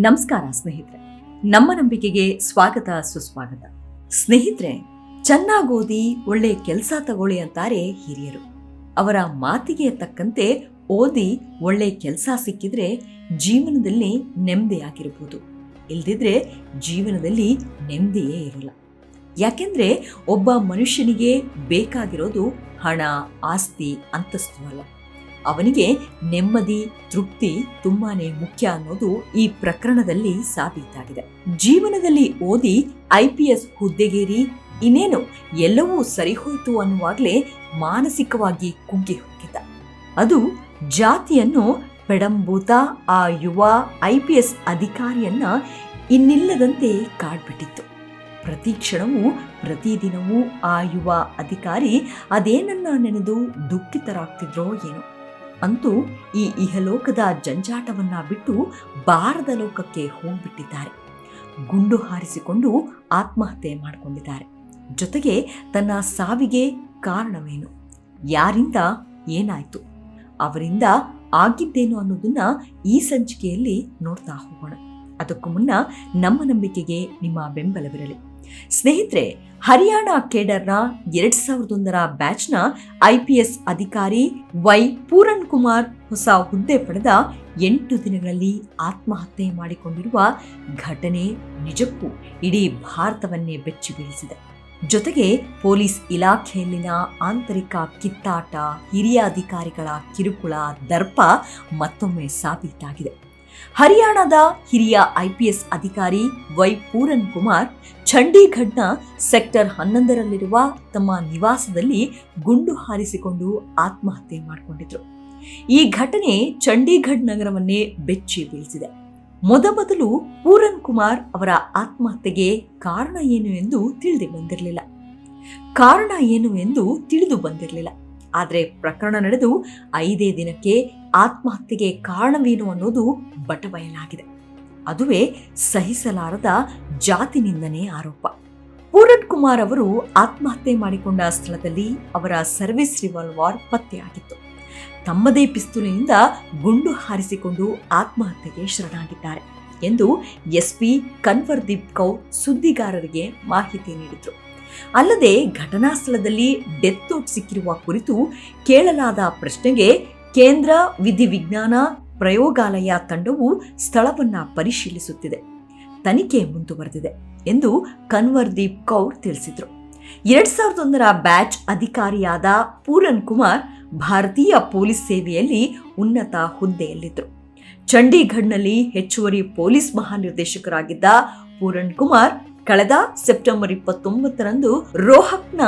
ನಮಸ್ಕಾರ ಸ್ನೇಹಿತರೆ. ನಮ್ಮ ನಂಬಿಕೆಗೆ ಸ್ವಾಗತ, ಸುಸ್ವಾಗತ. ಸ್ನೇಹಿತರೆ ಚೆನ್ನಾಗಿ ಓದಿ ಒಳ್ಳೆ ಕೆಲಸ ತಗೊಳ್ಳಿ ಅಂತಾರೆ ಹಿರಿಯರು. ಅವರ ಮಾತಿಗೆ ತಕ್ಕಂತೆ ಓದಿ, ಒಳ್ಳೆ ಕೆಲಸ ಸಿಕ್ಕಿದ್ರೆ ಜೀವನದಲ್ಲಿ ನೆಮ್ಮದಿಯಾಗಿರ್ಬೋದು ಇಲ್ದಿದ್ರೆ ಜೀವನದಲ್ಲಿ ನೆಮ್ಮದಿಯೇ ಇರಲ್ಲ. ಯಾಕೆಂದ್ರೆ ಒಬ್ಬ ಮನುಷ್ಯನಿಗೆ ಬೇಕಾಗಿರೋದು ಹಣ, ಆಸ್ತಿ, ಅಂತಸ್ತು ಅಲ್ಲ. ಅವನಿಗೆ ನೆಮ್ಮದಿ, ತೃಪ್ತಿ ತುಂಬಾನೇ ಮುಖ್ಯ ಅನ್ನೋದು ಈ ಪ್ರಕರಣದಲ್ಲಿ ಸಾಬೀತಾಗಿದೆ. ಜೀವನದಲ್ಲಿ ಓದಿ ಐ ಪಿ ಎಸ್ ಹುದ್ದೆಗೇರಿ, ಇನ್ನೇನು ಎಲ್ಲವೂ ಸರಿಹೋಯಿತು ಅನ್ನುವಾಗಲೇ ಮಾನಸಿಕವಾಗಿ ಕುಗ್ಗಿ ಹೋಗಿದ್ದ. ಅದು ಜಾತಿಯನ್ನು ಪೆಡಂಬೂತ, ಆ ಯುವ ಐ ಪಿ ಎಸ್ ಅಧಿಕಾರಿಯನ್ನ ಇನ್ನಿಲ್ಲದಂತೆ ಕಾಡ್ಬಿಟ್ಟಿತ್ತು. ಪ್ರತಿ ಕ್ಷಣವೂ ಪ್ರತಿದಿನವೂ ಆ ಯುವ ಅಧಿಕಾರಿ ಅದೇನನ್ನ ನೆನೆದು ದುಃಖಿತರಾಗ್ತಿದ್ರೋ ಏನೋ. ಅಂತೂ ಈ ಇಹಲೋಕದ ಜಂಜಾಟವನ್ನ ಬಿಟ್ಟು ಬಾರದ ಲೋಕಕ್ಕೆ ಹೋಗ್ಬಿಟ್ಟಿದ್ದಾರೆ. ಗುಂಡು ಹಾರಿಸಿಕೊಂಡು ಆತ್ಮಹತ್ಯೆ ಮಾಡಿಕೊಂಡಿದ್ದಾರೆ. ಜೊತೆಗೆ ತನ್ನ ಸಾವಿಗೆ ಕಾರಣವೇನು? ಯಾರಿಂದ ಏನಾಯ್ತು? ಅವರಿಂದ ಆಗಿದ್ದೇನು ಅನ್ನೋದನ್ನ ಈ ಸಂಚಿಕೆಯಲ್ಲಿ ನೋಡ್ತಾ ಹೋಗೋಣ. ಅದಕ್ಕೂ ಮುನ್ನ ನಮ್ಮ ನಂಬಿಕೆಗೆ ನಿಮ್ಮ ಬೆಂಬಲವಿರಲಿ. ಸ್ನೇಹಿತರೆ, ಹರಿಯಾಣ ಕೇಡರ್ನ ಎರಡ್ ಸಾವಿರದ ಒಂದರ ಬ್ಯಾಚ್ನ ಐ ಪಿ ಎಸ್ ಅಧಿಕಾರಿ ವೈ ಪೂರಣ್ ಕುಮಾರ್ ಹೊಸ ಹುದ್ದೆ ಪಡೆದ ಎಂಟು ದಿನಗಳಲ್ಲಿ ಆತ್ಮಹತ್ಯೆ ಮಾಡಿಕೊಂಡಿರುವ ಘಟನೆ ನಿಜಕ್ಕೂ ಇಡೀ ಭಾರತವನ್ನೇ ಬೆಚ್ಚಿ ಬೀಳಿಸಿದೆ ಜೊತೆಗೆ ಪೊಲೀಸ್ ಇಲಾಖೆಯಲ್ಲಿನ ಆಂತರಿಕ ಕಿತ್ತಾಟ, ಹಿರಿಯ ಅಧಿಕಾರಿಗಳ ಕಿರುಕುಳ, ದರ್ಪ ಮತ್ತೊಮ್ಮೆ ಸಾಬೀತಾಗಿದೆ. ಹರಿಯಾಣದ ಹಿರಿಯ ಐಪಿಎಸ್ ಅಧಿಕಾರಿ ವೈ ಪೂರನ್ ಕುಮಾರ್ ಚಂಡೀಗಢ್ನ ಸೆಕ್ಟರ್ ಹನ್ನೊಂದರಲ್ಲಿರುವ ತಮ್ಮ ನಿವಾಸದಲ್ಲಿ ಗುಂಡು ಹಾರಿಸಿಕೊಂಡು ಆತ್ಮಹತ್ಯೆ ಮಾಡಿಕೊಂಡಿದ್ರು. ಈ ಘಟನೆ ಚಂಡೀಗಢ್ ನಗರವನ್ನೇ ಬೆಚ್ಚಿ ಬೀಳಿಸಿದೆ. ಮೊದಮೊದಲು ಪೂರನ್ ಕುಮಾರ್ ಅವರ ಆತ್ಮಹತ್ಯೆಗೆ ಕಾರಣ ಏನು ಎಂದು ತಿಳಿದು ಬಂದಿರಲಿಲ್ಲ. ಕಾರಣ ಏನು ಎಂದು ತಿಳಿದು ಬಂದಿರಲಿಲ್ಲ. ಆದರೆ ಪ್ರಕರಣ ನಡೆದು ಐದೇ ದಿನಕ್ಕೆ ಆತ್ಮಹತ್ಯೆಗೆ ಕಾರಣವೇನು ಅನ್ನೋದು ಬಟಬಯಲಾಗಿದೆ ಅದುವೇ ಸಹಿಸಲಾರದ ಜಾತಿ ನಿಂದನೆ ಆರೋಪ. ಪೂರಣ್ ಕುಮಾರ್ ಅವರು ಆತ್ಮಹತ್ಯೆ ಮಾಡಿಕೊಂಡ ಸ್ಥಳದಲ್ಲಿ ಅವರ ಸರ್ವಿಸ್ ರಿವಾಲ್ವಾರ್ ಪತ್ತೆಯಾಗಿತ್ತು. ತಮ್ಮದೇ ಪಿಸ್ತೂಲಿನಿಂದ ಗುಂಡು ಹಾರಿಸಿಕೊಂಡು ಆತ್ಮಹತ್ಯೆಗೆ ಶರಣಾಗಿದ್ದಾರೆ ಎಂದು ಎಸ್ಪಿ ಕನ್ವರ್ದೀಪ್ ಕೌರ್ ಸುದ್ದಿಗಾರರಿಗೆ ಮಾಹಿತಿ ನೀಡಿದರು. ಅಲ್ಲದೆ ಘಟನಾ ಸ್ಥಳದಲ್ಲಿ ಡೆತ್ ನೋಟ್ ಸಿಕ್ಕಿರುವ ಕುರಿತು ಕೇಳಲಾದ ಪ್ರಶ್ನೆಗೆ ಕೇಂದ್ರ ವಿಧಿವಿಜ್ಞಾನ ಪ್ರಯೋಗಾಲಯ ತಂಡವು ಸ್ಥಳವನ್ನು ಪರಿಶೀಲಿಸುತ್ತಿದೆ. ತನಿಖೆ ಮುಂದುವರೆದಿದೆ ಎಂದು ಕನ್ವರ್ದೀಪ್ ಕೌರ್ ತಿಳಿಸಿದರು. ಎರಡ್ ಸಾವಿರದ ಒಂದರ ಬ್ಯಾಚ್ ಅಧಿಕಾರಿಯಾದ ಪೂರನ್ ಕುಮಾರ್ ಭಾರತೀಯ ಪೊಲೀಸ್ ಸೇವೆಯಲ್ಲಿ ಉನ್ನತ ಹುದ್ದೆಯಲ್ಲಿದ್ದರು ಚಂಡೀಗಢ್ನಲ್ಲಿ ಹೆಚ್ಚುವರಿ ಪೊಲೀಸ್ ಮಹಾನಿರ್ದೇಶಕರಾಗಿದ್ದ ಪೂರಣ್ ಕುಮಾರ್ ಕಳೆದ ಸೆಪ್ಟೆಂಬರ್ ಇಪ್ಪತ್ತೊಂಬತ್ತರಂದು ರೋಹಕ್ನ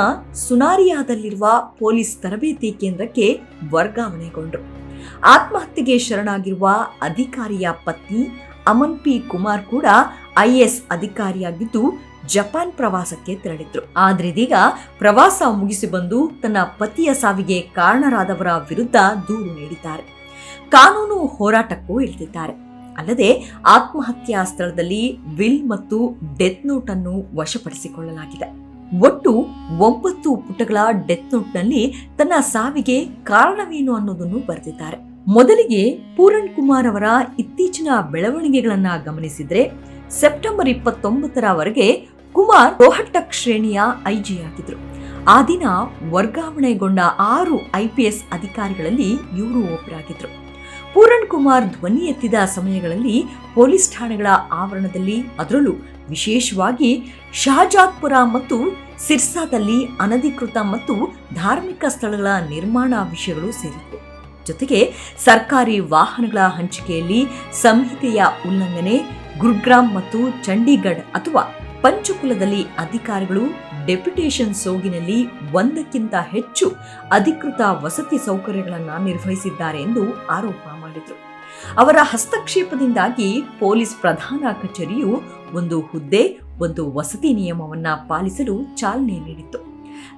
ಸುನಾರಿಯಾದಲ್ಲಿರುವ ಪೊಲೀಸ್ ತರಬೇತಿ ಕೇಂದ್ರಕ್ಕೆ ವರ್ಗಾವಣೆಗೊಂಡರು ಆತ್ಮಹತ್ಯೆಗೆ ಶರಣಾಗಿರುವ ಅಧಿಕಾರಿಯ ಪತ್ನಿ ಅಮನ್ ಪಿ ಕುಮಾರ್ ಕೂಡ ಐಎಸ್ ಅಧಿಕಾರಿಯಾಗಿದ್ದು ಜಪಾನ್ ಪ್ರವಾಸಕ್ಕೆ ತೆರಳಿದ್ರು. ಇದೀಗ ಪ್ರವಾಸ ಮುಗಿಸಿ ಬಂದು ತನ್ನ ಪತಿಯ ಸಾವಿಗೆ ಕಾರಣರಾದವರ ವಿರುದ್ಧ ದೂರು ನೀಡಿದ್ದಾರೆ. ಕಾನೂನು ಹೋರಾಟಕ್ಕೂ ಇಳಿದಿದ್ದಾರೆ. ಅಲ್ಲದೆ ಆತ್ಮಹತ್ಯಾ ಸ್ಥಳದಲ್ಲಿ ವಿಲ್ ಮತ್ತು ಡೆತ್ ನೋಟ್ ಅನ್ನು ವಶಪಡಿಸಿಕೊಳ್ಳಲಾಗಿದೆ. ಒಟ್ಟು ಒಂಬತ್ತು ಪುಟಗಳ ಡೆತ್ ನೋಟ್ನಲ್ಲಿ ತನ್ನ ಸಾವಿಗೆ ಕಾರಣವೇನು ಅನ್ನೋದನ್ನು ಬರೆದಿದ್ದಾರೆ. ಮೊದಲಿಗೆ ಪೂರಣ್ ಕುಮಾರ್ ಅವರ ಇತ್ತೀಚಿನ ಬೆಳವಣಿಗೆಗಳನ್ನ ಗಮನಿಸಿದ್ರೆ, ಸೆಪ್ಟೆಂಬರ್ ಇಪ್ಪತ್ತೊಂಬತ್ತರವರೆಗೆ ಕುಮಾರ್ ರೋಹಟಕ್ ಶ್ರೇಣಿಯ ಐಜಿ ಆಗಿದ್ರು. ಆ ದಿನ ವರ್ಗಾವಣೆಗೊಂಡ ಆರು ಐಪಿಎಸ್ ಅಧಿಕಾರಿಗಳಲ್ಲಿ ಇವರು ಒಬ್ಬರಾಗಿದ್ರು. ಪೂರನ್ ಕುಮಾರ್ ಧ್ವನಿ ಎತ್ತಿದ ಸಮಯಗಳಲ್ಲಿ ಪೊಲೀಸ್ ಠಾಣೆಗಳ ಆವರಣದಲ್ಲಿ ಅದರಲ್ಲೂ ವಿಶೇಷವಾಗಿ ಶಹಜಾದ್ಪುರ ಮತ್ತು ಸಿರ್ಸಾದಲ್ಲಿ ಅನಧಿಕೃತ ಮತ್ತು ಧಾರ್ಮಿಕ ಸ್ಥಳಗಳ ನಿರ್ಮಾಣ ವಿಷಯಗಳು ಸೇರಿತ್ತು. ಜೊತೆಗೆ ಸರ್ಕಾರಿ ವಾಹನಗಳ ಹಂಚಿಕೆಯಲ್ಲಿ ಸಂಹಿತೆಯ ಉಲ್ಲಂಘನೆ ಗುರುಗ್ರಾಮ್ ಮತ್ತು ಚಂಡೀಗಢ್ ಅಥವಾ ಪಂಚಕುಲದಲ್ಲಿ ಅಧಿಕಾರಿಗಳು ಡೆಪ್ಯುಟೇಷನ್ ಸೋಗಿನಲ್ಲಿ ಒಂದಕ್ಕಿಂತ ಹೆಚ್ಚು ಅಧಿಕೃತ ವಸತಿ ಸೌಕರ್ಯಗಳನ್ನು ನಿರ್ವಹಿಸಿದ್ದಾರೆ ಎಂದು ಆರೋಪ ಮಾಡಿದರು. ಅವರ ಹಸ್ತಕ್ಷೇಪದಿಂದಾಗಿ ಪೊಲೀಸ್ ಪ್ರಧಾನ ಕಚೇರಿಯು ಒಂದು ಹುದ್ದೆ, ಒಂದು ವಸತಿ ನಿಯಮವನ್ನು ಪಾಲಿಸಲು ಚಾಲನೆ ನೀಡಿತ್ತು.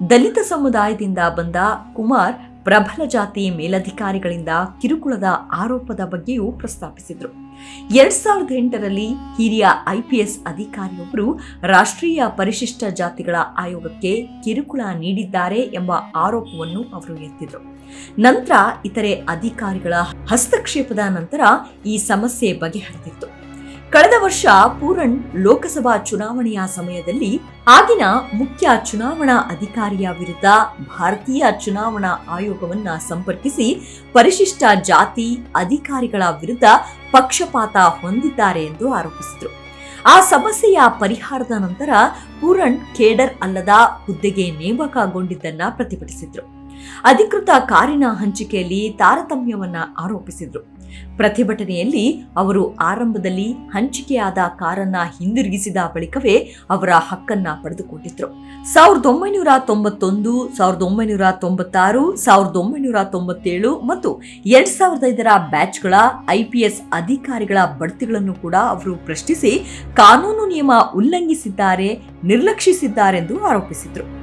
ದಲಿತ ಸಮುದಾಯದಿಂದ ಬಂದ ಕುಮಾರ್ ಪ್ರಬಲ ಜಾತಿ ಮೇಲಧಿಕಾರಿಗಳಿಂದ ಕಿರುಕುಳದ ಆರೋಪದ ಬಗ್ಗೆಯೂ ಪ್ರಸ್ತಾಪಿಸಿದರು. ಎರಡ್ ಸಾವಿರದ ಎಂಟರಲ್ಲಿ ಹಿರಿಯ ಐಪಿಎಸ್ ಅಧಿಕಾರಿಯೊಬ್ಬರು ರಾಷ್ಟ್ರೀಯ ಪರಿಶಿಷ್ಟ ಜಾತಿಗಳ ಆಯೋಗಕ್ಕೆ ಕಿರುಕುಳ ನೀಡಿದ್ದಾರೆ ಎಂಬ ಆರೋಪವನ್ನು ಅವರು ಎತ್ತಿದ್ರು. ನಂತರ ಇತರೆ ಅಧಿಕಾರಿಗಳ ಹಸ್ತಕ್ಷೇಪದ ನಂತರ ಈ ಸಮಸ್ಯೆ ಬಗೆಹರಿದಿತ್ತು. ಕಳೆದ ವರ್ಷ ಪೂರಣ್ ಲೋಕಸಭಾ ಚುನಾವಣೆಯ ಸಮಯದಲ್ಲಿ ಆಗಿನ ಮುಖ್ಯ ಚುನಾವಣಾ ಅಧಿಕಾರಿಯ ವಿರುದ್ಧ ಭಾರತೀಯ ಚುನಾವಣಾ ಆಯೋಗವನ್ನ ಸಂಪರ್ಕಿಸಿ ಪರಿಶಿಷ್ಟ ಜಾತಿ, ಅಧಿಕಾರಿಗಳ ವಿರುದ್ಧ ಪಕ್ಷಪಾತ ಹೊಂದಿದ್ದಾರೆ ಎಂದು ಆರೋಪಿಸಿದರು. ಆ ಸಮಸ್ಯೆಯ ಪರಿಹಾರದ ನಂತರ ಪೂರಣ್ ಕೇಡರ್ ಅಲ್ಲದ ಹುದ್ದೆಗೆ ನೇಮಕಗೊಂಡಿದ್ದನ್ನ ಪ್ರತಿಭಟಿಸಿದ್ರು. ಅಧಿಕೃತ ಕಾರಿನ ಹಂಚಿಕೆಯಲ್ಲಿ ತಾರತಮ್ಯವನ್ನ ಆರೋಪಿಸಿದ್ರು. ಪ್ರತಿಭಟನೆಯಲ್ಲಿ ಅವರು ಆರಂಭದಲ್ಲಿ ಹಂಚಿಕೆಯಾದ ಕಾರನ್ನ ಹಿಂದಿರುಗಿಸಿದ ಬಳಿಕವೇ ಅವರ ಹಕ್ಕನ್ನ ಪಡೆದುಕೊಂಡಿದ್ರು. ಸಾವಿರದ ಒಂಬೈನೂರ ತೊಂಬತ್ತೊಂದು, ಸಾವಿರದ ಒಂಬೈನೂರ ತೊಂಬತ್ತಾರು, ಸಾವಿರದ ಒಂಬೈನೂರ ತೊಂಬತ್ತೇಳು ಮತ್ತು ಎರಡ್ ಸಾವಿರದ ಐದರ ಬ್ಯಾಚ್ಗಳ ಐಪಿಎಸ್ ಅಧಿಕಾರಿಗಳ ಬಡ್ತಿಗಳನ್ನು ಕೂಡ ಅವರು ಪ್ರಶ್ನಿಸಿ ಕಾನೂನು ನಿಯಮ ಉಲ್ಲಂಘಿಸಿದ್ದಾರೆ, ನಿರ್ಲಕ್ಷಿಸಿದ್ದಾರೆಂದು ಆರೋಪಿಸಿದ್ರು.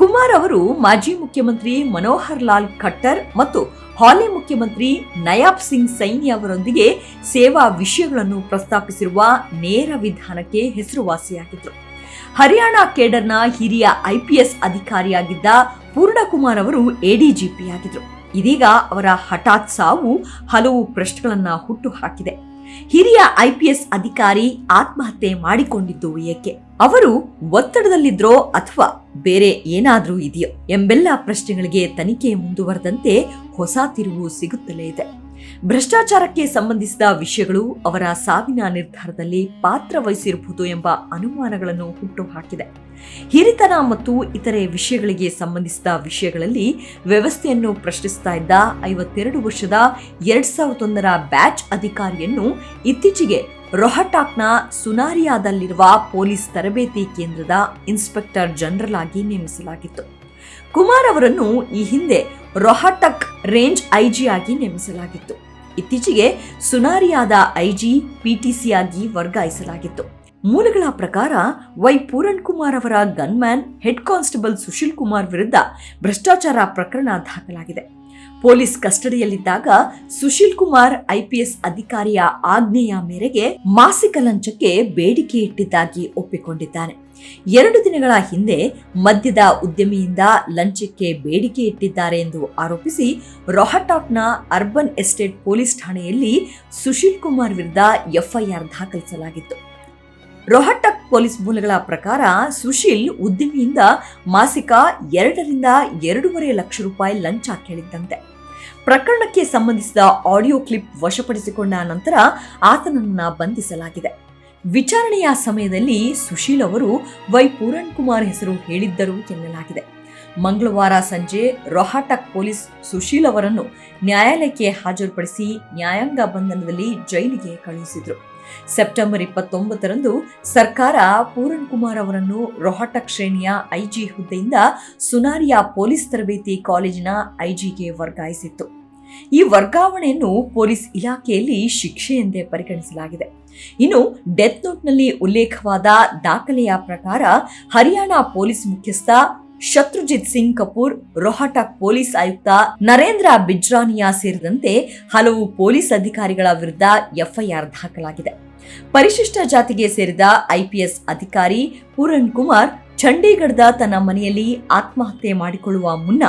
ಕುಮಾರ್ ಅವರು ಮಾಜಿ ಮುಖ್ಯಮಂತ್ರಿ ಮನೋಹರ್ ಲಾಲ್ ಖಟ್ಟರ್ ಮತ್ತು ಹಾಲಿ ಮುಖ್ಯಮಂತ್ರಿ ನಯಾಬ್ ಸಿಂಗ್ ಸೈನಿ ಅವರೊಂದಿಗೆ ಸೇವಾ ವಿಷಯಗಳನ್ನು ಪ್ರಸ್ತಾಪಿಸಿರುವ ನೇರ ವಿಧಾನಕ್ಕೆ ಹೆಸರುವಾಸಿಯಾಗಿದ್ದರು ಹರಿಯಾಣ ಕೇಡರ್ನ ಹಿರಿಯ ಐಪಿಎಸ್ ಅಧಿಕಾರಿಯಾಗಿದ್ದ ಪೂರ್ಣಕುಮಾರ್ ಅವರು ಎಡಿಜಿಪಿ ಆಗಿದ್ದರು ಇದೀಗ ಅವರ ಹಠಾತ್ ಸಾವು ಹಲವು ಪ್ರಶ್ನೆಗಳನ್ನ ಹುಟ್ಟು ಹಾಕಿದೆ ಹಿರಿಯ ಐಪಿಎಸ್ ಅಧಿಕಾರಿ ಆತ್ಮಹತ್ಯೆ ಮಾಡಿಕೊಂಡಿದ್ದು ಏಕೆ? ಅವರು ಒತ್ತಡದಲ್ಲಿದ್ರೋ ಅಥವಾ ಬೇರೆ ಏನಾದರೂ ಇದೆಯೋ ಎಂಬೆಲ್ಲ ಪ್ರಶ್ನೆಗಳಿಗೆ ತನಿಖೆ ಮುಂದುವರೆದಂತೆ ಹೊಸ ತಿರುವು ಸಿಗುತ್ತಲೇ ಇದೆ. ಭ್ರಷ್ಟಾಚಾರಕ್ಕೆ ಸಂಬಂಧಿಸಿದ ವಿಷಯಗಳು ಅವರ ಸಾವಿನ ನಿರ್ಧಾರದಲ್ಲಿ ಪಾತ್ರ ವಹಿಸಿರಬಹುದು ಎಂಬ ಅನುಮಾನಗಳನ್ನು ಹುಟ್ಟುಹಾಕಿದೆ. ಹಿರಿತನ ಮತ್ತು ಇತರೆ ವಿಷಯಗಳಿಗೆ ಸಂಬಂಧಿಸಿದ ವಿಷಯಗಳಲ್ಲಿ ವ್ಯವಸ್ಥೆಯನ್ನು ಪ್ರಶ್ನಿಸ್ತಾ ಇದ್ದ ಐವತ್ತೆರಡು ವರ್ಷದ ಎರಡ್ ಸಾವಿರದ ಒಂದರ ಬ್ಯಾಚ್ ಅಧಿಕಾರಿಯನ್ನು ಇತ್ತೀಚೆಗೆ ರೊಹಟಾಕ್ನ ಸುನಾರಿಯಾದಲ್ಲಿರುವ ಪೊಲೀಸ್ ತರಬೇತಿ ಕೇಂದ್ರದ ಇನ್ಸ್ಪೆಕ್ಟರ್ ಜನರಲ್ ಆಗಿ ನೇಮಿಸಲಾಗಿತ್ತು. ಕುಮಾರ್ ಅವರನ್ನು ಈ ಹಿಂದೆ ರೊಹಟಕ್ ರೇಂಜ್ ಐಜಿ ಆಗಿ ನೇಮಿಸಲಾಗಿತ್ತು. ಇತ್ತೀಚೆಗೆ ಸುನಾರಿಯಾದ ಐಜಿ ಪಿಟಿಸಿ ಆಗಿ ವರ್ಗಾಯಿಸಲಾಗಿತ್ತು. ಮೂಲಗಳ ಪ್ರಕಾರ ವೈ ಪೂರಣ್ ಕುಮಾರ್ ಅವರ gunman, head constable Sushil Kumar ವಿರುದ್ಧ ಭ್ರಷ್ಟಾಚಾರ ಪ್ರಕರಣ ದಾಖಲಾಗಿದೆ. ಪೊಲೀಸ್ ಕಸ್ಟಡಿಯಲ್ಲಿದ್ದಾಗ ಸುಶೀಲ್ ಕುಮಾರ್ ಐಪಿಎಸ್ ಅಧಿಕಾರಿಯ ಆಜ್ಞೆಯ ಮೇರೆಗೆ ಮಾಸಿಕ ಲಂಚಕ್ಕೆ ಬೇಡಿಕೆ ಇಟ್ಟಿದ್ದಾಗಿ ಒಪ್ಪಿಕೊಂಡಿದ್ದಾನೆ. ಎರಡು ದಿನಗಳ ಹಿಂದೆ ಮದ್ಯದ ಉದ್ಯಮಿಯಿಂದ ಲಂಚಕ್ಕೆ ಬೇಡಿಕೆ ಇಟ್ಟಿದ್ದಾರೆ ಎಂದು ಆರೋಪಿಸಿ ರೊಹಟಾಕ್ನ ಅರ್ಬನ್ ಎಸ್ಟೇಟ್ ಪೊಲೀಸ್ ಠಾಣೆಯಲ್ಲಿ ಸುಶೀಲ್ ಕುಮಾರ್ ವಿರುದ್ಧ ಎಫ್ಐಆರ್ ದಾಖಲಿಸಲಾಗಿತ್ತು. ರೊಹಟಕ್ ಪೊಲೀಸ್ ಮೂಲಗಳ ಪ್ರಕಾರ ಸುಶೀಲ್ ಉದ್ದಿಮೆಯಿಂದ ಮಾಸಿಕ ಎರಡರಿಂದ ಎರಡೂವರೆ ಲಕ್ಷ ರೂಪಾಯಿ ಲಂಚ ಕೇಳಿದ್ದಂತೆ. ಪ್ರಕರಣಕ್ಕೆ ಸಂಬಂಧಿಸಿದ ಆಡಿಯೋ ಕ್ಲಿಪ್ ವಶಪಡಿಸಿಕೊಂಡ ನಂತರ ಆತನನ್ನು ಬಂಧಿಸಲಾಗಿದೆ. ವಿಚಾರಣೆಯ ಸಮಯದಲ್ಲಿ ಸುಶೀಲ್ ಅವರು ವೈ ಪೂರಣ್ ಕುಮಾರ್ ಹೆಸರು ಹೇಳಿದ್ದರು ಎನ್ನಲಾಗಿದೆ. ಮಂಗಳವಾರ ಸಂಜೆ ರೋಹಟಕ್ ಪೊಲೀಸ್ ಸುಶೀಲ್ ಅವರನ್ನು ನ್ಯಾಯಾಲಯಕ್ಕೆ ಹಾಜರುಪಡಿಸಿ ನ್ಯಾಯಾಂಗ ಬಂಧನದಲ್ಲಿ ಜೈಲಿಗೆ ಕಳುಹಿಸಿದ್ರು. ಸೆಪ್ಟೆಂಬರ್ ಇಪ್ಪತ್ತೊಂಬತ್ತರಂದು ಸರ್ಕಾರ ಪೂರಣ್ ಕುಮಾರ್ ಅವರನ್ನು ರೋಹಟಕ್ ಶ್ರೇಣಿಯ ಐಜಿ ಹುದ್ದೆಯಿಂದ ಸುನಾರಿಯಾ ಪೊಲೀಸ್ ತರಬೇತಿ ಕಾಲೇಜಿನ ಐಜಿಗೆ ವರ್ಗಾಯಿಸಿತ್ತು. ಈ ವರ್ಗಾವಣೆಯನ್ನು ಪೊಲೀಸ್ ಇಲಾಖೆಯಲ್ಲಿ ಶಿಕ್ಷೆ ಎಂದೇ ಪರಿಗಣಿಸಲಾಗಿದೆ. ಇನ್ನು ಡೆತ್ ನೋಟ್ನಲ್ಲಿ ಉಲ್ಲೇಖವಾದ ದಾಖಲೆಯ ಪ್ರಕಾರ ಹರಿಯಾಣ ಪೊಲೀಸ್ ಮುಖ್ಯಸ್ಥ ಶತ್ರುಜಿತ್ ಸಿಂಗ್ ಕಪೂರ್, ರೋಹಟಕ್ ಪೊಲೀಸ್ ಆಯುಕ್ತ ನರೇಂದ್ರ ಬಿಜ್ರಾನಿಯಾ ಸೇರಿದಂತೆ ಹಲವು ಪೊಲೀಸ್ ಅಧಿಕಾರಿಗಳ ವಿರುದ್ಧ ಎಫ್ಐಆರ್ ದಾಖಲಾಗಿದೆ. ಪರಿಶಿಷ್ಟ ಜಾತಿಗೆ ಸೇರಿದ ಐಪಿಎಸ್ ಅಧಿಕಾರಿ ಪೂರಣ್ ಕುಮಾರ್, ಚಂಡೀಗಢದ ತನ್ನ ಮನೆಯಲ್ಲಿ ಆತ್ಮಹತ್ಯೆ ಮಾಡಿಕೊಳ್ಳುವ ಮುನ್ನ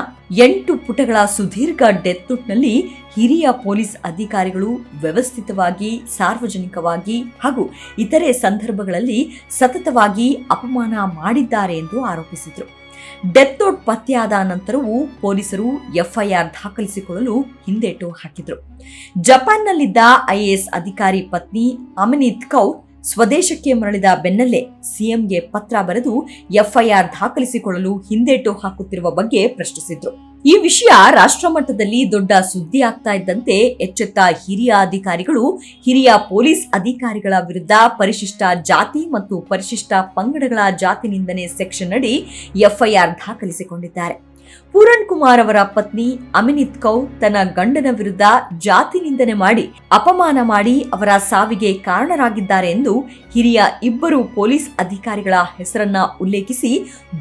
ಎಂಟು ಪುಟಗಳ ಸುದೀರ್ಘ ಡೆತ್ ನೋಟ್ನಲ್ಲಿ ಹಿರಿಯ ಪೊಲೀಸ್ ಅಧಿಕಾರಿಗಳು ವ್ಯವಸ್ಥಿತವಾಗಿ, ಸಾರ್ವಜನಿಕವಾಗಿ ಹಾಗೂ ಇತರೆ ಸಂದರ್ಭಗಳಲ್ಲಿ ಸತತವಾಗಿ ಅಪಮಾನ ಮಾಡಿದ್ದಾರೆ ಎಂದು ಆರೋಪಿಸಿದರು. ಡೆತ್ ನೋಟ್ ಪತ್ತೆಯಾದ ನಂತರವೂ ಪೊಲೀಸರು ಎಫ್ಐಆರ್ ದಾಖಲಿಸಿಕೊಳ್ಳಲು ಹಿಂದೇಟು ಹಾಕಿದ್ರು. ಜಪಾನ್ನಲ್ಲಿದ್ದ ಐಎಎಸ್ ಅಧಿಕಾರಿ ಪತ್ನಿ ಅಮಿನಿತ್ ಕೌರ್ ಸ್ವದೇಶಕ್ಕೆ ಮರಳಿದ ಬೆನ್ನಲ್ಲೇ ಸಿಎಂಗೆ ಪತ್ರ ಬರೆದು ಎಫ್ಐಆರ್ ದಾಖಲಿಸಿಕೊಳ್ಳಲು ಹಿಂದೇಟು ಹಾಕುತ್ತಿರುವ ಬಗ್ಗೆ ಪ್ರಶ್ನಿಸಿದ್ರು. ಈ ವಿಷಯ ರಾಷ್ಟ್ರಮಟ್ಟದಲ್ಲಿ ದೊಡ್ಡ ಸುದ್ದಿ ಆಗ್ತಾ ಇದ್ದಂತೆ ಎಚ್ಚೆತ್ತ ಹಿರಿಯ ಅಧಿಕಾರಿಗಳು, ಹಿರಿಯ ಪೊಲೀಸ್ ಅಧಿಕಾರಿಗಳ ವಿರುದ್ಧ ಪರಿಶಿಷ್ಟ ಜಾತಿ ಮತ್ತು ಪರಿಶಿಷ್ಟ ಪಂಗಡಗಳ ಜಾತಿ ನಿಂದನೆ ಸೆಕ್ಷನ್ ಅಡಿ ಎಫ್ಐಆರ್ ದಾಖಲಿಸಿಕೊಂಡಿದ್ದಾರೆ. ಪೂರಣ್ ಕುಮಾರ್ ಅವರ ಪತ್ನಿ ಅಮಿನಿತ್ ಕೌರ್ ತನ್ನ ಗಂಡನ ವಿರುದ್ಧ ಜಾತಿ ನಿಂದನೆ ಮಾಡಿ ಅಪಮಾನ ಮಾಡಿ ಅವರ ಸಾವಿಗೆ ಕಾರಣರಾಗಿದ್ದಾರೆ ಎಂದು ಹಿರಿಯ ಇಬ್ಬರು ಪೊಲೀಸ್ ಅಧಿಕಾರಿಗಳ ಹೆಸರನ್ನ ಉಲ್ಲೇಖಿಸಿ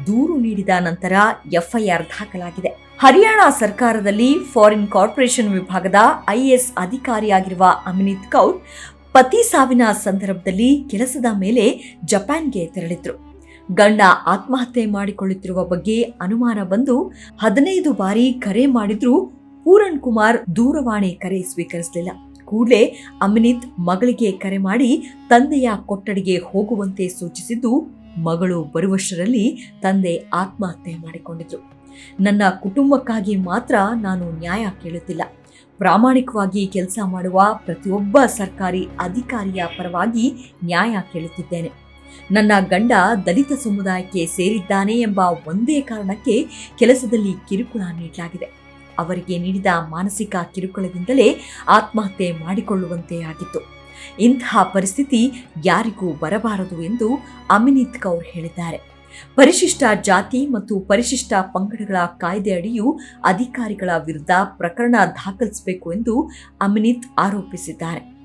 ದೂರು ನೀಡಿದ ನಂತರ ಎಫ್ಐಆರ್ ದಾಖಲಾಗಿದೆ. ಹರಿಯಾಣ ಸರ್ಕಾರದಲ್ಲಿ ಫಾರಿನ್ ಕಾರ್ಪೊರೇಷನ್ ವಿಭಾಗದ ಐಎಎಸ್ ಅಧಿಕಾರಿಯಾಗಿರುವ ಅಮಿನಿತ್ ಕೌರ್ ಪತಿ ಸಾವಿನ ಸಂದರ್ಭದಲ್ಲಿ ಕೆಲಸದ ಮೇಲೆ ಜಪಾನ್ಗೆ ತೆರಳಿದ್ರು. ಗಂಡ ಆತ್ಮಹತ್ಯೆ ಮಾಡಿಕೊಳ್ಳುತ್ತಿರುವ ಬಗ್ಗೆ ಅನುಮಾನ ಬಂದು ಹದಿನೈದು ಬಾರಿ ಕರೆ ಮಾಡಿದ್ರೂ ಪೂರಣ್ ಕುಮಾರ್ ದೂರವಾಣಿ ಕರೆ ಸ್ವೀಕರಿಸಲಿಲ್ಲ. ಕೂಡಲೇ ಅಮಿನಿತ್ ಮಗಳಿಗೆ ಕರೆ ಮಾಡಿ ತಂದೆಯ ಕೊಠಡಿಗೆ ಹೋಗುವಂತೆ ಸೂಚಿಸಿದ್ದು, ಮಗಳು ಬರುವಷ್ಟರಲ್ಲಿ ತಂದೆ ಆತ್ಮಹತ್ಯೆ ಮಾಡಿಕೊಂಡಿದ್ರು. ನನ್ನ ಕುಟುಂಬಕ್ಕಾಗಿ ಮಾತ್ರ ನಾನು ನ್ಯಾಯ ಕೇಳುತ್ತಿಲ್ಲ. ಪ್ರಾಮಾಣಿಕವಾಗಿ ಕೆಲಸ ಮಾಡುವ ಪ್ರತಿಯೊಬ್ಬ ಸರ್ಕಾರಿ ಅಧಿಕಾರಿಯ ಪರವಾಗಿ ನ್ಯಾಯ ಕೇಳುತ್ತಿದ್ದೇನೆ. ನನ್ನ ಗಂಡ ದಲಿತ ಸಮುದಾಯಕ್ಕೆ ಸೇರಿದ್ದಾನೆ ಎಂಬ ಒಂದೇ ಕಾರಣಕ್ಕೆ ಕೆಲಸದಲ್ಲಿ ಕಿರುಕುಳ ನೀಡಲಾಗಿದೆ. ಅವರಿಗೆ ನೀಡಿದ ಮಾನಸಿಕ ಕಿರುಕುಳದಿಂದಲೇ ಆತ್ಮಹತ್ಯೆ ಮಾಡಿಕೊಳ್ಳುವಂತೆ ಆಗಿತ್ತು. ಇಂತಹ ಪರಿಸ್ಥಿತಿ ಯಾರಿಗೂ ಬರಬಾರದು ಎಂದು ಅಮಿನಿತ್ ಕೌರ್ ಹೇಳಿದ್ದಾರೆ. ಪರಿಶಿಷ್ಟ ಜಾತಿ ಮತ್ತು ಪರಿಶಿಷ್ಟ ಪಂಗಡಗಳ ಕಾಯ್ದೆ ಅಡಿಯೂ ಅಧಿಕಾರಿಗಳ ವಿರುದ್ಧ ಪ್ರಕರಣ ದಾಖಲಿಸಬೇಕು ಎಂದು ಅಮಿನಿತ್ ಆರೋಪಿಸಿದ್ದಾರೆ.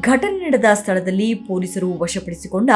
ಘಟನೆ ನಡೆದ ಸ್ಥಳದಲ್ಲಿ ಪೊಲೀಸರು ವಶಪಡಿಸಿಕೊಂಡ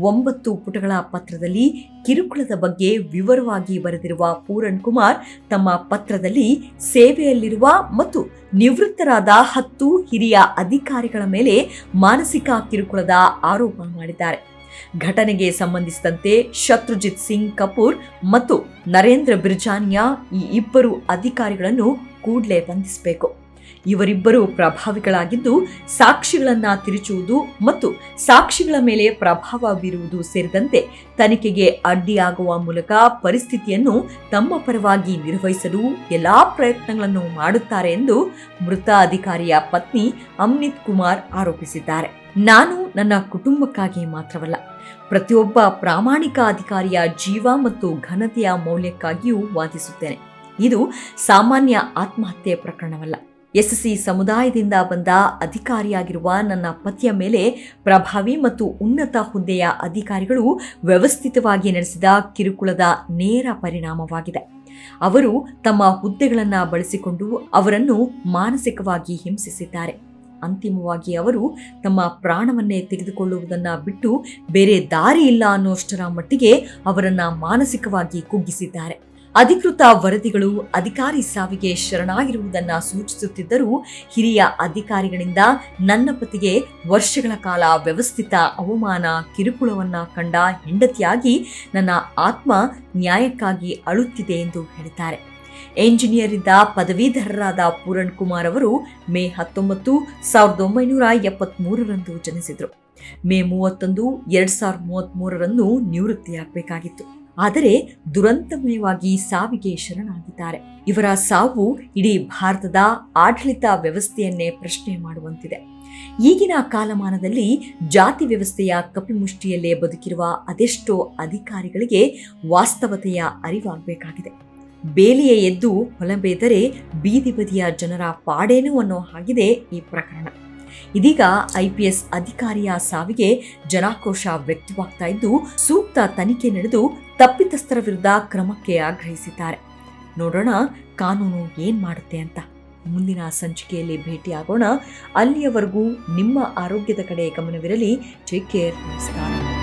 ಒಂಬತ್ತು ಪುಟಗಳ ಪತ್ರದಲ್ಲಿ ಕಿರುಕುಳದ ಬಗ್ಗೆ ವಿವರವಾಗಿ ಬರೆದಿರುವ ಪೂರಣ್ ಕುಮಾರ್ ತಮ್ಮ ಪತ್ರದಲ್ಲಿ ಸೇವೆಯಲ್ಲಿರುವ ಮತ್ತು ನಿವೃತ್ತರಾದ ಹತ್ತು ಹಿರಿಯ ಅಧಿಕಾರಿಗಳ ಮೇಲೆ ಮಾನಸಿಕ ಕಿರುಕುಳದ ಆರೋಪ ಮಾಡಿದ್ದಾರೆ. ಘಟನೆಗೆ ಸಂಬಂಧಿಸಿದಂತೆ ಶತ್ರುಜಿತ್ ಸಿಂಗ್ ಕಪೂರ್ ಮತ್ತು ನರೇಂದ್ರ ಬಿರ್ಜಾನಿಯಾ ಈ ಇಬ್ಬರು ಅಧಿಕಾರಿಗಳನ್ನು ಕೂಡಲೇ ಬಂಧಿಸಬೇಕು. ಇವರಿಬ್ಬರು ಪ್ರಭಾವಿಗಳಾಗಿದ್ದು ಸಾಕ್ಷಿಗಳನ್ನು ತಿರುಚುವುದು ಮತ್ತು ಸಾಕ್ಷಿಗಳ ಮೇಲೆ ಪ್ರಭಾವ ಬೀರುವುದು ಸೇರಿದಂತೆ ತನಿಖೆಗೆ ಅಡ್ಡಿಯಾಗುವ ಮೂಲಕ ಪರಿಸ್ಥಿತಿಯನ್ನು ತಮ್ಮ ಪರವಾಗಿ ನಿರ್ವಹಿಸಲು ಎಲ್ಲಾ ಪ್ರಯತ್ನಗಳನ್ನು ಮಾಡುತ್ತಾರೆ ಎಂದು ಮೃತ ಅಧಿಕಾರಿಯ ಪತ್ನಿ ಅಮ್ನಿತ್ ಕುಮಾರ್ ಆರೋಪಿಸಿದ್ದಾರೆ. ನಾನು ನನ್ನ ಕುಟುಂಬಕ್ಕಾಗಿ ಮಾತ್ರವಲ್ಲ, ಪ್ರತಿಯೊಬ್ಬ ಪ್ರಾಮಾಣಿಕ ಅಧಿಕಾರಿಯ ಜೀವ ಮತ್ತು ಘನತೆಯ ಮೌಲ್ಯಕ್ಕಾಗಿಯೂ ವಾದಿಸುತ್ತೇನೆ. ಇದು ಸಾಮಾನ್ಯ ಆತ್ಮಹತ್ಯೆ ಪ್ರಕರಣವಲ್ಲ. ಎಸ್ಸಿ ಸಮುದಾಯದಿಂದ ಬಂದ ಅಧಿಕಾರಿಯಾಗಿರುವ ನನ್ನ ಪತಿಯ ಮೇಲೆ ಪ್ರಭಾವಿ ಮತ್ತು ಉನ್ನತ ಹುದ್ದೆಯ ಅಧಿಕಾರಿಗಳು ವ್ಯವಸ್ಥಿತವಾಗಿ ನಡೆಸಿದ ಕಿರುಕುಳದ ನೇರ ಪರಿಣಾಮವಾಗಿದೆ. ಅವರು ತಮ್ಮ ಹುದ್ದೆಗಳನ್ನು ಬಳಸಿಕೊಂಡು ಅವರನ್ನು ಮಾನಸಿಕವಾಗಿ ಹಿಂಸಿಸಿದ್ದಾರೆ. ಅಂತಿಮವಾಗಿ ಅವರು ತಮ್ಮ ಪ್ರಾಣವನ್ನೇ ತೆಗೆದುಕೊಳ್ಳುವುದನ್ನು ಬಿಟ್ಟು ಬೇರೆ ದಾರಿ ಇಲ್ಲ ಅನ್ನೋಷ್ಟರ ಮಟ್ಟಿಗೆ ಅವರನ್ನು ಮಾನಸಿಕವಾಗಿ ಕುಗ್ಗಿಸಿದ್ದಾರೆ. ಅಧಿಕೃತ ವರದಿಗಳು ಅಧಿಕಾರಿ ಸಾವಿಗೆ ಶರಣಾಗಿರುವುದನ್ನು ಸೂಚಿಸುತ್ತಿದ್ದರೂ ಹಿರಿಯ ಅಧಿಕಾರಿಗಳಿಂದ ನನ್ನ ಪತಿಗೆ ವರ್ಷಗಳ ಕಾಲ ವ್ಯವಸ್ಥಿತ ಅವಮಾನ, ಕಿರುಕುಳವನ್ನು ಕಂಡ ಹೆಂಡತಿಯಾಗಿ ನನ್ನ ಆತ್ಮ ನ್ಯಾಯಕ್ಕಾಗಿ ಅಳುತ್ತಿದೆ ಎಂದು ಹೇಳಿದ್ದಾರೆ. ಎಂಜಿನಿಯರ್ ಇದ್ದ ಪದವೀಧರರಾದ ಪೂರಣ್ ಕುಮಾರ್ ಅವರು ಮೇ ಹತ್ತೊಂಬತ್ತು ಸಾವಿರದ ಒಂಬೈನೂರ ಎಪ್ಪತ್ಮೂರರಂದು ಜನಿಸಿದರು. ಮೇ ಮೂವತ್ತೊಂದು ಎರಡ್ ಸಾವಿರದ ಮೂವತ್ತ್ಮೂರರಂದು ನಿವೃತ್ತಿಯಾಗಬೇಕಾಗಿತ್ತು. ಆದರೆ ದುರಂತಮಯವಾಗಿ ಸಾವಿಗೆ ಶರಣಾಗಿದ್ದಾರೆ. ಇವರ ಸಾವು ಇಡೀ ಭಾರತದ ಆಡಳಿತ ವ್ಯವಸ್ಥೆಯನ್ನೇ ಪ್ರಶ್ನೆ ಮಾಡುವಂತಿದೆ. ಈಗಿನ ಕಾಲಮಾನದಲ್ಲಿ ಜಾತಿ ವ್ಯವಸ್ಥೆಯ ಕಪಿಮುಷ್ಟಿಯಲ್ಲೇ ಬದುಕಿರುವ ಅದೆಷ್ಟೋ ಅಧಿಕಾರಿಗಳಿಗೆ ವಾಸ್ತವತೆಯ ಅರಿವಾಗಬೇಕಾಗಿದೆ. ಬೇಲಿಯ ಎದ್ದು ಹೊಲಬೇದರೆ ಬೀದಿ ಬದಿಯ ಜನರ ಪಾಡೇನು ಅನ್ನೋ ಹಾಗಿದೆ ಈ ಪ್ರಕರಣ. ಇದೀಗ ಐ ಪಿ ಎಸ್ ಅಧಿಕಾರಿಯ ಸಾವಿಗೆ ಜನಾಕ್ರೋಶ ವ್ಯಕ್ತವಾಗ್ತಾ ಇದ್ದು, ಸೂಕ್ತ ತನಿಖೆ ನಡೆದು ತಪ್ಪಿತಸ್ಥರ ವಿರುದ್ಧ ಕ್ರಮಕ್ಕೆ ಆಗ್ರಹಿಸಿದ್ದಾರೆ. ನೋಡೋಣ ಕಾನೂನು ಏನ್ ಮಾಡುತ್ತೆ ಅಂತ. ಮುಂದಿನ ಸಂಚಿಕೆಯಲ್ಲಿ ಭೇಟಿಯಾಗೋಣ. ಅಲ್ಲಿಯವರೆಗೂ ನಿಮ್ಮ ಆರೋಗ್ಯದ ಕಡೆ ಗಮನವಿರಲಿ. ಕೇರ್ ನಮಸ್ಕಾರ.